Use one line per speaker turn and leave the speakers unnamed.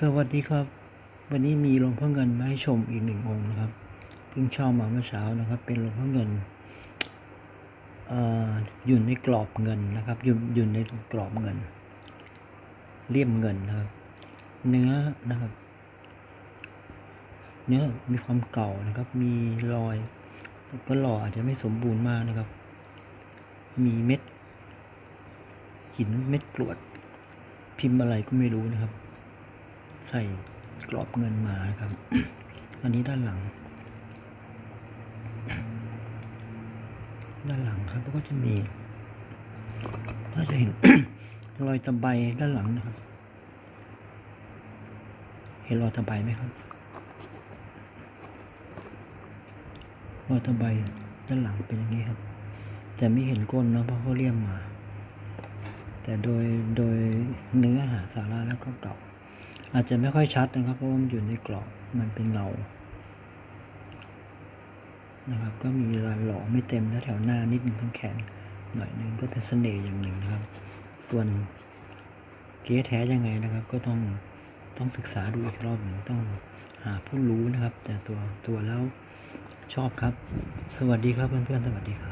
สวัสดีครับ วันนี้มีหลวงพ่อเงินมาให้ชมอีกหนึ่งองค์นะครับเพิ่งเช่ามาเมื่อเช้านะครับ เป็นหลวงพ่อเงินอออยู่ในกรอบเงินนะครับอยู่อยู่ในกรอบเงิน เลี่ยมเงินนะครับ เนื้อนะครับ เนื้อมีความเก่านะครับ มีรอย ก็หล่ออาจจะไม่สมบูรณ์มากนะครับ มีเม็ด หินเม็ดกรวด พิมพ์อะไรก็ไม่รู้นะครับ ใส่กรอบเงินมานะครับ อันนี้ด้านหลัง ด้านหลังครับก็จะมี ถ้าจะเห็นรอยตะไบด้านหลังนะครับ เห็นรอยตะไบไหมครับ รอยตะไบด้านหลังเป็นอย่างนี้ครับ แต่ไม่เห็นก้นเนะเพราะเขาเลี่ยมมา แต่โดยโดยเนื้อหาสาระแล้วก็เก่า อาจจะไม่ค่อยชัดนะครับ เพราะว่ามันอยู่ในกรอบมันเป็นเงานะครับ ก็มีรอยหล่อไม่เต็มแถวหน้านิดหนึ่งทั้งแขน หน่อยหนึ่งก็เป็นเสน่ห์อย่างหนึ่งนะครับ ส่วนเก๊แท้ยังไงนะครับ ก็ต้องต้องศึกษาดูอีกรอบหนึ่งต้องหาผู้รู้นะครับ แต่ตัวตัวแล้วชอบครับ สวัสดีครับเพื่อนๆสวัสดีครับ